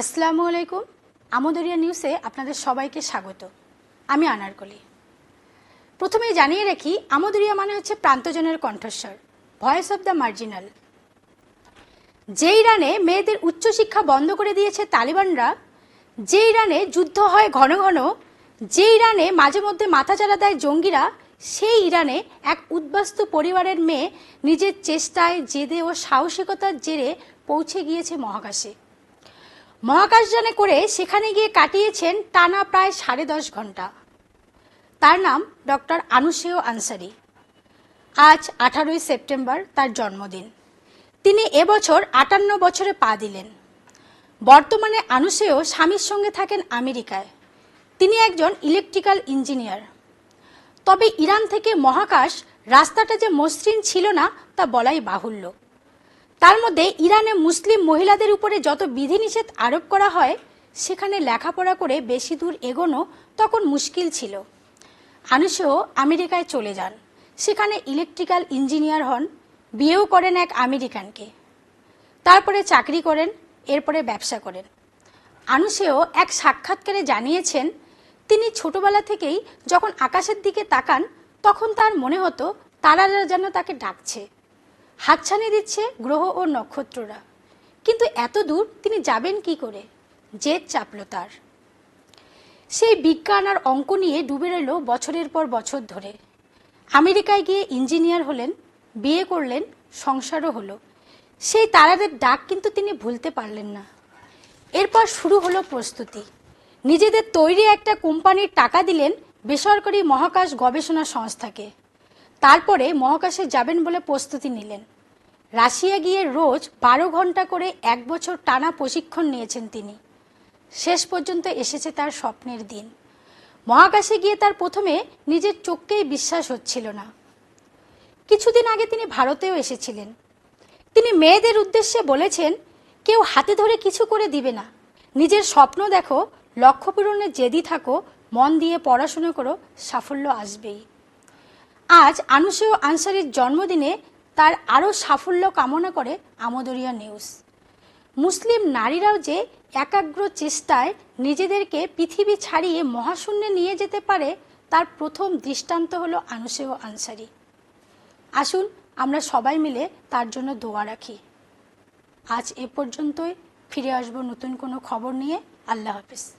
আসসালামু আলাইকুম। আমদরিয়া নিউজে আপনাদের সবাইকে স্বাগত। আমি আনারকলি। প্রথমেই জানিয়ে রাখি, আমদরিয়া মানে হচ্ছে প্রান্তজনের কণ্ঠস্বর, ভয়েস অব দ্য মার্জিনাল। যে ইরানে মেয়েদের উচ্চশিক্ষা বন্ধ করে দিয়েছে তালিবানরা যে ইরানে যুদ্ধ হয় ঘন ঘন যে ইরানে মাঝে মধ্যে মাথা মাথাচাড়া দেয় জঙ্গিরা, সেই ইরানে এক উদ্বাস্তু পরিবারের মেয়ে নিজের চেষ্টায়, জেদে ও সাহসিকতার জেরে পৌঁছে গিয়েছে মহাকাশে। মহাকাশযানে করে সেখানে গিয়ে কাটিয়েছেন টানা প্রায় সাড়ে দশ ঘণ্টা। তার নাম ডক্টর আনুশেয় আনসারি। আজ আঠারোই সেপ্টেম্বর তার জন্মদিন। তিনি এবছর আটান্ন বছরে পা দিলেন। বর্তমানে আনুশেয় স্বামীর সঙ্গে থাকেন আমেরিকায়। তিনি একজন ইলেকট্রিক্যাল ইঞ্জিনিয়ার। তবে ইরান থেকে মহাকাশ রাস্তাটা যে মসৃণ ছিল না, তা বলাই বাহুল্য। তার মধ্যে ইরানে মুসলিম মহিলাদের উপরে যত বিধিনিষেধ আরোপ করা হয়, সেখানে লেখাপড়া করে বেশি দূর এগোনো তখন মুশকিল ছিল। আনুসেও আমেরিকায় চলে যান। সেখানে ইলেকট্রিক্যাল ইঞ্জিনিয়ার হন, বিয়েও করেন এক আমেরিকানকে। তারপরে চাকরি করেন, এরপরে ব্যবসা করেন। আনুসেও এক সাক্ষাৎকারে জানিয়েছেন, তিনি ছোটবেলা থেকেই যখন আকাশের দিকে তাকান, তখন তার মনে হতো, তারারা যেন তাকে ডাকছে। হাতছানি দিচ্ছে গ্রহ ও নক্ষত্ররা। কিন্তু এত দূর তিনি যাবেন কি করে? জেদ চাপল তার। সেই বিজ্ঞান আর অঙ্ক নিয়ে ডুবে রইল বছরের পর বছর ধরে। আমেরিকায় গিয়ে ইঞ্জিনিয়ার হলেন, বিয়ে করলেন, সংসারও হলো। সেই তারাদের ডাক কিন্তু তিনি ভুলতে পারলেন না। এরপর শুরু হলো প্রস্তুতি। নিজেদের তৈরি একটা কোম্পানির টাকা দিলেন বেসরকারি মহাকাশ গবেষণা সংস্থাকে। তারপরে মহাকাশে যাবেন বলে প্রস্তুতি নিলেন। রাশিয়া গিয়ে রোজ বারো ঘণ্টা করে এক বছর টানা প্রশিক্ষণ নিয়েছেন তিনি। শেষ পর্যন্ত এসেছে তার স্বপ্নের দিন। মহাকাশে গিয়ে তার প্রথমে নিজের চোখকেই বিশ্বাস হচ্ছিল না। কিছুদিন আগে তিনি ভারতেও এসেছিলেন। তিনি মেয়েদের উদ্দেশ্যে বলেছেন, কেউ হাতে ধরে কিছু করে দিবে না। নিজের স্বপ্ন দেখো লক্ষ্য পূরণে জেদি থাকো, মন দিয়ে পড়াশুনো করো, সাফল্য আসবেই। আজ আনুষেয় আনসারির জন্মদিনে তার আরও সাফল্য কামনা করে আমদরিয়া নিউজ। মুসলিম নারীরাও যে একাগ্র চেষ্টায় নিজেদেরকে পৃথিবী ছাড়িয়ে মহাশূন্যে নিয়ে যেতে পারে, তার প্রথম দৃষ্টান্ত হলো আনুষেয় আনসারি। আসুন আমরা সবাই মিলে তার জন্য দোয়া রাখি। আজ এ পর্যন্তই, ফিরে আসব নতুন কোনো খবর নিয়ে। আল্লাহ হাফিজ।